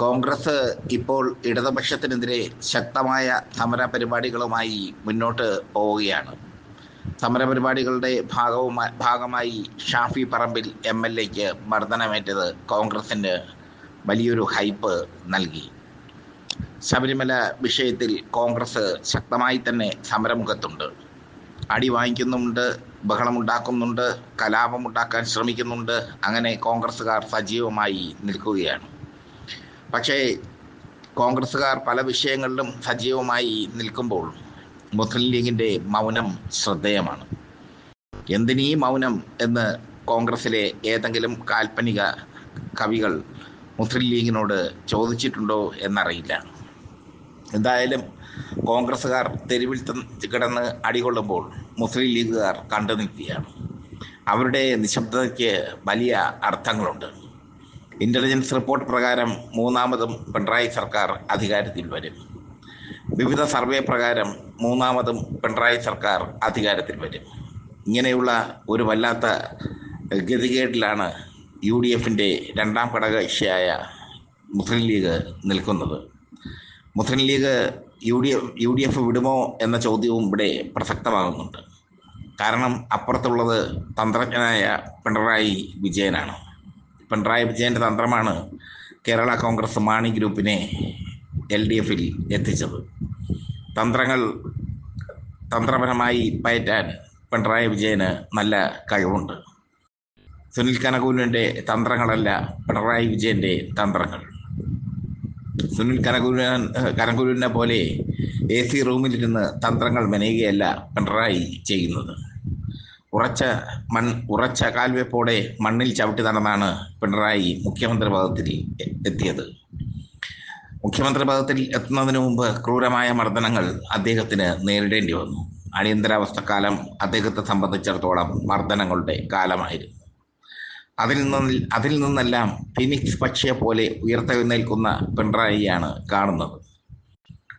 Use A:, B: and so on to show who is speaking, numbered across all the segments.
A: കോൺഗ്രസ് ഇപ്പോൾ ഇടതുപക്ഷത്തിനെതിരെ ശക്തമായ സമര പരിപാടികളുമായി മുന്നോട്ട് പോവുകയാണ്. സമര പരിപാടികളുടെ ഭാഗവുമായി ഭാഗമായി ഷാഫി പറമ്പിൽ എം എൽ എക്ക് മർദ്ദനമേറ്റത് കോൺഗ്രസിന് വലിയൊരു ഹൈപ്പ് നൽകി. ശബരിമല വിഷയത്തിൽ കോൺഗ്രസ് ശക്തമായി തന്നെ സമരമുഖത്തുണ്ട്. അടി വാങ്ങിക്കുന്നുണ്ട് ബഹളമുണ്ടാക്കുന്നുണ്ട് കലാപമുണ്ടാക്കാൻ ശ്രമിക്കുന്നുണ്ട് അങ്ങനെ കോൺഗ്രസ്സുകാർ സജീവമായി നിൽക്കുകയാണ്. പക്ഷേ കോൺഗ്രസ്സുകാർ പല വിഷയങ്ങളിലും സജീവമായി നിൽക്കുമ്പോൾ മുസ്ലിം ലീഗിന്റെ മൗനം ശ്രദ്ധേയമാണ്. എന്തിനീ മൗനം എന്ന് കോൺഗ്രസ്സിലെ ഏതെങ്കിലും കാൽപ്പനിക കവികൾ മുസ്ലിം ലീഗിനോട് ചോദിച്ചിട്ടുണ്ടോ എന്നറിയില്ല. എന്തായാലും കോൺഗ്രസ്സുകാർ തെരുവിൽ കിടന്ന് അടികൊള്ളുമ്പോൾ മുസ്ലിം ലീഗുകാർ കണ്ടു നിൽക്കുകയാണ്. അവരുടെ നിശബ്ദതയ്ക്ക് വലിയ അർത്ഥങ്ങളുണ്ട്. ഇന്റലിജൻസ് റിപ്പോർട്ട് പ്രകാരം മൂന്നാമതും പിണറായി സർക്കാർ അധികാരത്തിൽ വരും. വിവിധ സർവേ പ്രകാരം മൂന്നാമതും പിണറായി സർക്കാർ അധികാരത്തിൽ വരും. ഇങ്ങനെയുള്ള ഒരു വല്ലാത്ത ഗതികേടിലാണ് യു ഡി എഫിന്റെ രണ്ടാം ഘടകകക്ഷിയായ മുസ്ലിം ലീഗ് നിൽക്കുന്നത്. Muslim League U D F U D F വിടുമോ എന്ന ചോദ്യവും ഇവിടെ പ്രസക്തമാകുന്നുണ്ട്. കാരണം അപ്പുറത്തുള്ളത് തന്ത്രജ്ഞനായ പിണറായി വിജയനാണ്. പിണറായി വിജയന്റെ തന്ത്രമാണ് കേരള കോൺഗ്രസ് മാണി ഗ്രൂപ്പിനെ എൽ ഡി എഫിൽ എത്തിച്ചത്. തന്ത്രങ്ങൾ തന്ത്രപരമായി പയറ്റാൻ പിണറായി വിജയന് നല്ല കഴിവുണ്ട്. സുനിൽ കനകൂലിന്റെ തന്ത്രങ്ങളല്ല പിണറായി വിജയന്റെ തന്ത്രങ്ങൾ. സുനിൽ കനകൂല കനകൂലിനെ പോലെ എ സി റൂമിലിരുന്ന് തന്ത്രങ്ങൾ മെനയുകയല്ല പിണറായി ചെയ്യുന്നത്. ഉറച്ച മൺ ഉറച്ച കാൽവെപ്പോടെ മണ്ണിൽ ചവിട്ടി നടന്നാണ് പിണറായി മുഖ്യമന്ത്രി പദത്തിൽ എത്തിയത്. മുഖ്യമന്ത്രി പദത്തിൽ എത്തുന്നതിന് മുമ്പ് ക്രൂരമായ മർദ്ദനങ്ങൾ അദ്ദേഹത്തിന് നേരിടേണ്ടി വന്നു. അടിയന്തരാവസ്ഥക്കാലം അദ്ദേഹത്തെ സംബന്ധിച്ചിടത്തോളം മർദ്ദനങ്ങളുടെ കാലമായിരുന്നു. അതിൽ നിന്ന് അതിൽ നിന്നെല്ലാം ഫിനിക്സ് പക്ഷിയെ പോലെ ഉയർത്തെഴുന്നേൽക്കുന്ന പിണറായിയാണ് കാണുന്നത്.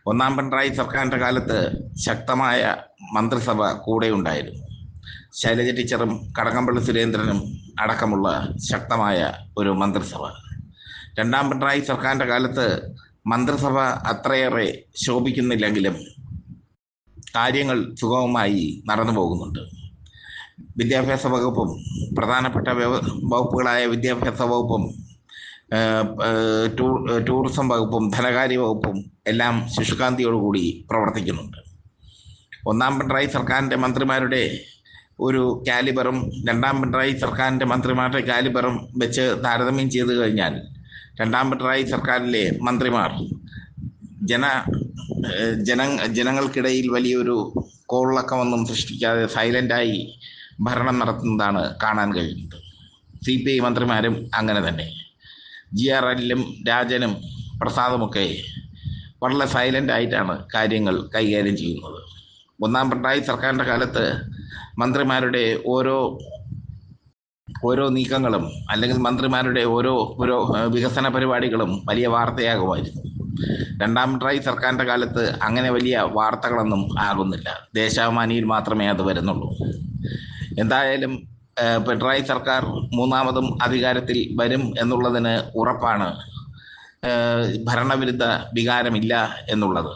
A: ഒന്നാം പിണറായി സർക്കാരിന്റെ കാലത്ത് ശക്തമായ മന്ത്രിസഭ കൂടെയുണ്ടായിരുന്നു. ശൈലജ ടീച്ചറും കടകംപള്ളി സുരേന്ദ്രനും അടക്കമുള്ള ശക്തമായ ഒരു മന്ത്രിസഭ. രണ്ടാം പിണറായി സർക്കാരിന്റെ കാലത്ത് മന്ത്രിസഭ അത്രയേറെ ശോഭിക്കുന്നില്ലെങ്കിലും കാര്യങ്ങൾ സുഗമമായി നടന്നു പോകുന്നുണ്ട്. വിദ്യാഭ്യാസ വകുപ്പും പ്രധാനപ്പെട്ട വകുപ്പുകളായ വിദ്യാഭ്യാസ വകുപ്പും ടൂറിസം വകുപ്പും ധനകാര്യ വകുപ്പും എല്ലാം ശിശുകാന്തിയോടുകൂടി പ്രവർത്തിക്കുന്നുണ്ട്. ഒന്നാം പിണറായി സർക്കാരിന്റെ മന്ത്രിമാരുടെ ഒരു കാലിബറും രണ്ടാം പിണറായി സർക്കാരിന്റെ മന്ത്രിമാരുടെ കാലിബറും വെച്ച് താരതമ്യം ചെയ്തു കഴിഞ്ഞാൽ രണ്ടാം പിണറായി സർക്കാരിലെ മന്ത്രിമാർ ജന ജന ജനങ്ങൾക്കിടയിൽ വലിയൊരു കോളിളക്കമൊന്നും സൃഷ്ടിക്കാതെ സൈലന്റായി ഭരണം നടത്തുന്നതാണ് കാണാൻ കഴിയുന്നത്. സി പി ഐ മന്ത്രിമാരും അങ്ങനെ തന്നെ. ജി ആർ എല്ലും രാജനും പ്രസാദുമൊക്കെ വളരെ സൈലന്റായിട്ടാണ് കാര്യങ്ങൾ കൈകാര്യം ചെയ്യുന്നത്. ഒന്നാം പിണറായി സർക്കാരിന്റെ കാലത്ത് മന്ത്രിമാരുടെ ഓരോ ഓരോ നീക്കങ്ങളും അല്ലെങ്കിൽ മന്ത്രിമാരുടെ ഓരോ ഓരോ വികസന പരിപാടികളും വലിയ വാർത്തയാകുമായിരുന്നു. രണ്ടാം ട്രൈ സർക്കാരിന്റെ കാലത്ത് അങ്ങനെ വലിയ വാർത്തകളൊന്നും ആകുന്നില്ല. ദേശാഭിമാനിയിൽ മാത്രമേ അത് വരുന്നുള്ളൂ. എന്തായാലും പിണറായി സർക്കാർ മൂന്നാമതും അധികാരത്തിൽ വരും എന്നുള്ളതിന് ഉറപ്പാണ് ഭരണവിരുദ്ധ വികാരമില്ല എന്നുള്ളത്.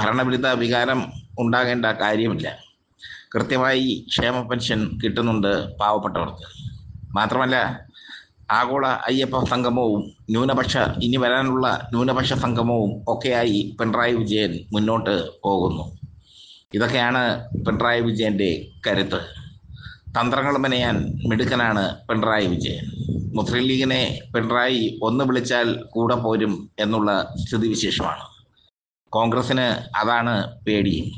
A: ഭരണവിരുദ്ധ വികാരം ഉണ്ടാകേണ്ട കാര്യമില്ല. കൃത്യമായി ക്ഷേമ പെൻഷൻ കിട്ടുന്നുണ്ട് പാവപ്പെട്ടവർക്ക്. മാത്രമല്ല ആഗോള അയ്യപ്പ സംഗമവും ന്യൂനപക്ഷ ഇനി വരാനുള്ള ന്യൂനപക്ഷ സംഗമവും ഒക്കെയായി പിണറായി വിജയൻ മുന്നോട്ട് പോകുന്നു. ഇതൊക്കെയാണ് പിണറായി വിജയന്റെ കരുത്ത്. തന്ത്രങ്ങൾ മെനയാൻ മിടുക്കനാണ് പിണറായി വിജയൻ. മുസ്ലിം ലീഗിനെ പിണറായി ഒന്ന് വിളിച്ചാൽ കൂടെ പോരും എന്നുള്ള സ്ഥിതിവിശേഷമാണ്. കോൺഗ്രസ്സിന് അതാണ് പേടി.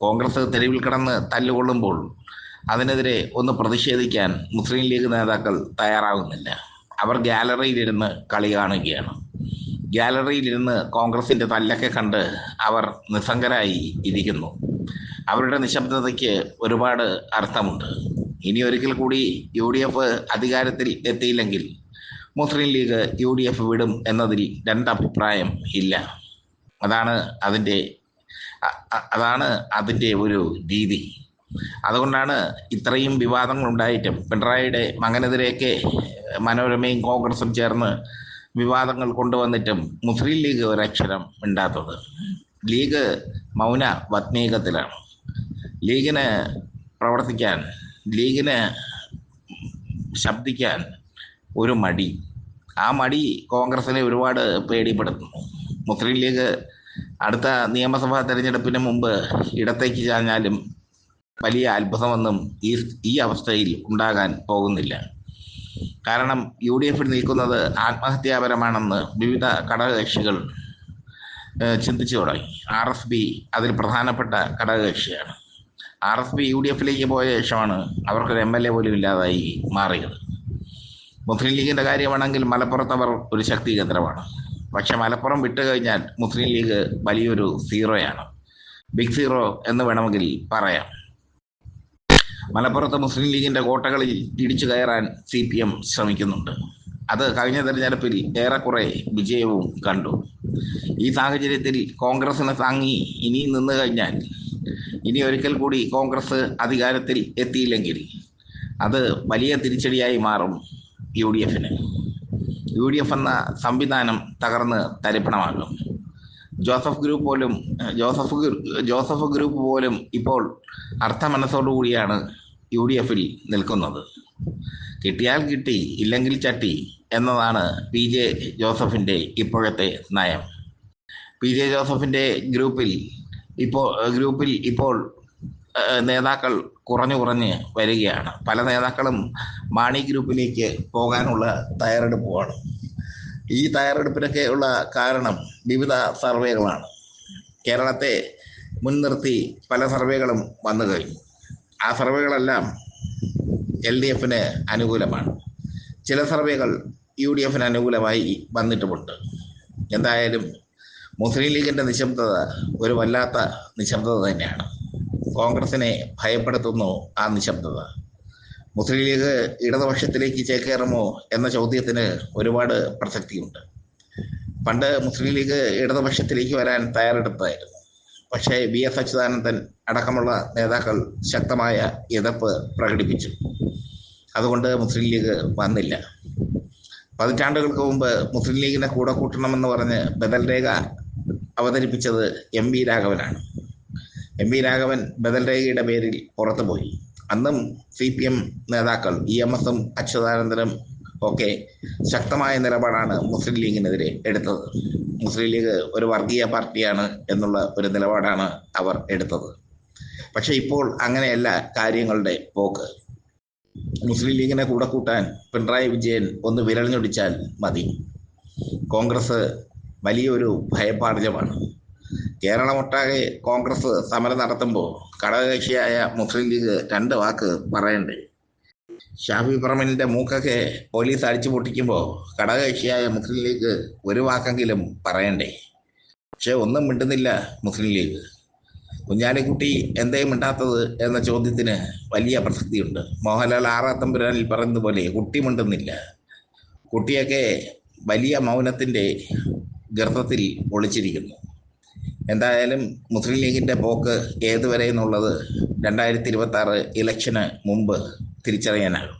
A: കോൺഗ്രസ് തെരുവിൽ കിടന്ന് തല്ലുകൊള്ളുമ്പോൾ അതിനെതിരെ ഒന്ന് പ്രതിഷേധിക്കാൻ മുസ്ലിം ലീഗ് നേതാക്കൾ തയ്യാറാകുന്നില്ല അവർ ഗാലറിയിലിരുന്ന് കളി കാണുകയാണ്. ഗാലറിയിലിരുന്ന് കോൺഗ്രസിന്റെ തല്ലൊക്കെ കണ്ട് അവർ നിസ്സംഗരായി ഇരിക്കുന്നു. അവരുടെ നിശബ്ദതയ്ക്ക് ഒരുപാട് അർത്ഥമുണ്ട്. ഇനി ഒരിക്കൽ കൂടി യു ഡി എഫ് അധികാരത്തിൽ എത്തിയില്ലെങ്കിൽ Muslim League U D F വിടും എന്നതിൽ രണ്ടഭിപ്രായം ഇല്ല. അതാണ് അതിന്റെ അതാണ് അതിന്റെ ഒരു രീതി. അതുകൊണ്ടാണ് ഇത്രയും വിവാദങ്ങൾ ഉണ്ടായിട്ടും പിണറായിയുടെ മകനെതിരെയൊക്കെ മനോരമയും കോൺഗ്രസും ചേർന്ന് വിവാദങ്ങൾ കൊണ്ടുവന്നിട്ടും മുസ്ലിം ലീഗ് ഒരക്ഷരം ഉണ്ടാത്തത് ലീഗ് മൗന വത്നീകത്തിലാണ് ലീഗിന് പ്രവർത്തിക്കാൻ ലീഗിന് ശബ്ദിക്കാൻ ഒരു മടി. ആ മടി കോൺഗ്രസിനെ ഒരുപാട് പേടിപ്പെടുത്തുന്നു. മുസ്ലിം ലീഗ് അടുത്ത നിയമസഭാ തെരഞ്ഞെടുപ്പിന് മുമ്പ് ഇടത്തേക്ക് ചാഞ്ഞാലും വലിയ അത്ഭുതമൊന്നും ഈ ഈ അവസ്ഥയിൽ ഉണ്ടാകാൻ പോകുന്നില്ല. കാരണം യു ഡി എഫിൽ നിൽക്കുന്നത് ആത്മഹത്യാപരമാണെന്ന് വിവിധ ഘടകകക്ഷികൾ ചിന്തിച്ചു തുടങ്ങി. ആർ എസ് പി അതിൽ പ്രധാനപ്പെട്ട ഘടകകക്ഷിയാണ്. R S P U D എഫിലേക്ക് പോയ ശേഷമാണ് അവർക്കൊരു എം എൽ എ പോലും ഇല്ലാതായി മാറിയത്. മുസ്ലിം ലീഗിന്റെ കാര്യമാണെങ്കിൽ മലപ്പുറത്ത് അവർ ഒരു ശക്തി കേന്ദ്രമാണ് പക്ഷെ മലപ്പുറം വിട്ടു കഴിഞ്ഞാൽ മുസ്ലിം ലീഗ് വലിയൊരു സീറോയാണ്. ബിഗ് സീറോ എന്ന് വേണമെങ്കിൽ പറയാം. മലപ്പുറത്ത് മുസ്ലിം ലീഗിന്റെ കോട്ടകളിൽ ഇടിച്ചു കയറാൻ സി പി എം ശ്രമിക്കുന്നുണ്ട്. അത് കഴിഞ്ഞ തെരഞ്ഞെടുപ്പിൽ ഏറെക്കുറെ വിജയവും കണ്ടു. ഈ സാഹചര്യത്തിൽ കോൺഗ്രസിനെ താങ്ങി ഇനി നിന്ന് കഴിഞ്ഞാൽ ഇനി ഒരിക്കൽ കൂടി കോൺഗ്രസ് അധികാരത്തിൽ എത്തിയില്ലെങ്കിൽ അത് വലിയ തിരിച്ചടിയായി മാറും യു ഡി എഫിന്. യു ഡി എഫ് എന്ന സംവിധാനം തകർന്ന് തരിപ്പണമാകും ജോസഫ് ഗ്രൂപ്പ് പോലും ജോസഫ് ജോസഫ് ഗ്രൂപ്പ് പോലും ഇപ്പോൾ അർത്ഥമനസ്സോടു കൂടിയാണ് യു ഡി എഫിൽ നിൽക്കുന്നത്. കിട്ടിയാൽ കിട്ടി ഇല്ലെങ്കിൽ ചട്ടി എന്നതാണ് പി ജെ ജോസഫിന്റെ ഇപ്പോഴത്തെ നയം. പി ജെ ജോസഫിന്റെ ഗ്രൂപ്പിൽ ഇപ്പോൾ ഗ്രൂപ്പിൽ ഇപ്പോൾ നേതാക്കൾ കുറഞ്ഞു കുറഞ്ഞ് വരികയാണ്. പല നേതാക്കളും മാണി ഗ്രൂപ്പിലേക്ക് പോകാനുള്ള തയ്യാറെടുപ്പുമാണ്. ഈ തയ്യാറെടുപ്പിനൊക്കെ ഉള്ള കാരണം വിവിധ സർവേകളാണ്. കേരളത്തെ മുൻനിർത്തി പല സർവേകളും വന്നു കഴിഞ്ഞു. ആ സർവേകളെല്ലാം എൽ ഡി എഫിന് അനുകൂലമാണ്. ചില സർവേകൾ യു ഡി എഫിന് അനുകൂലമായി വന്നിട്ടുമുണ്ട്. എന്തായാലും മുസ്ലിം ലീഗിന്റെ നിശബ്ദത ഒരു വല്ലാത്ത നിശബ്ദത തന്നെയാണ്. കോൺഗ്രസിനെ ഭയപ്പെടുത്തുന്നു ആ നിശബ്ദത മുസ്ലിം ലീഗ് ഇടതുപക്ഷത്തിലേക്ക് ചേക്കേറുമോ എന്ന ചോദ്യത്തിന് ഒരുപാട് പ്രസക്തിയുണ്ട്. പണ്ട് മുസ്ലിം ലീഗ് ഇടതുപക്ഷത്തിലേക്ക് വരാൻ തയ്യാറെടുത്തായിരുന്നു. പക്ഷേ വി എസ് അച്യുതാനന്ദൻ അടക്കമുള്ള നേതാക്കൾ ശക്തമായ എതിർപ്പ് പ്രകടിപ്പിച്ചു. അതുകൊണ്ട് മുസ്ലിം ലീഗ് വന്നില്ല. പതിറ്റാണ്ടുകൾക്ക് മുമ്പ് മുസ്ലിം ലീഗിനെ കൂടെ കൂട്ടണമെന്ന് പറഞ്ഞ് ബദൽ രേഖ അവതരിപ്പിച്ചത് എം വി രാഘവനാണ്. എം വി രാഘവൻ ബദൽരേഖയുടെ പേരിൽ പുറത്തുപോയി. അന്നും സി പി എം നേതാക്കൾ ഇ എം എസും അച്യുതാനന്ദനും ഒക്കെ ശക്തമായ നിലപാടാണ് മുസ്ലിം ലീഗിനെതിരെ എടുത്തത്. മുസ്ലിം ലീഗ് ഒരു വർഗീയ പാർട്ടിയാണ് എന്നുള്ള ഒരു നിലപാടാണ് അവർ എടുത്തത്. പക്ഷെ ഇപ്പോൾ അങ്ങനെയല്ല കാര്യങ്ങളുടെ പോക്ക്. മുസ്ലിം ലീഗിനെ കൂടെ കൂട്ടാൻ പിണറായി വിജയൻ ഒന്ന് വിരലിഞ്ഞൊടിച്ചാൽ മതി. കോൺഗ്രസ് വലിയൊരു ഭയപ്പാടിലമാണ് കേരളമൊട്ടാകെ കോൺഗ്രസ് സമരം നടത്തുമ്പോൾ ഘടകകക്ഷിയായ മുസ്ലിം ലീഗ് രണ്ട് വാക്ക് പറയണ്ടേ? ഷാഫി പറമ്പലിന്റെ മൂക്കൊക്കെ പോലീസ് അടിച്ചു പൊട്ടിക്കുമ്പോൾ ഘടകകക്ഷിയായ മുസ്ലിം ലീഗ് ഒരു വാക്കെങ്കിലും പറയണ്ടേ? പക്ഷെ ഒന്നും മിണ്ടുന്നില്ല മുസ്ലിം ലീഗ്. കുഞ്ഞാലിക്കുട്ടി എന്തേ മിണ്ടാത്തത് എന്ന ചോദ്യത്തിന് വലിയ പ്രസക്തിയുണ്ട്. മോഹൻലാൽ ആറാത്തമ്പുരാനിൽ പറയുന്നത് പോലെ കുട്ടി മിണ്ടുന്നില്ല. കുട്ടിയൊക്കെ വലിയ മൗനത്തിന്റെ ഗർഭത്തിൽ ഒളിച്ചിരിക്കുന്നു. എന്തായാലും മുസ്ലിം ലീഗിന്റെ പോക്ക് ഏതുവരെ എന്നുള്ളത് രണ്ടായിരത്തി ഇരുപത്തി ഇലക്ഷന് മുമ്പ് തിരിച്ചറിയാനാകും.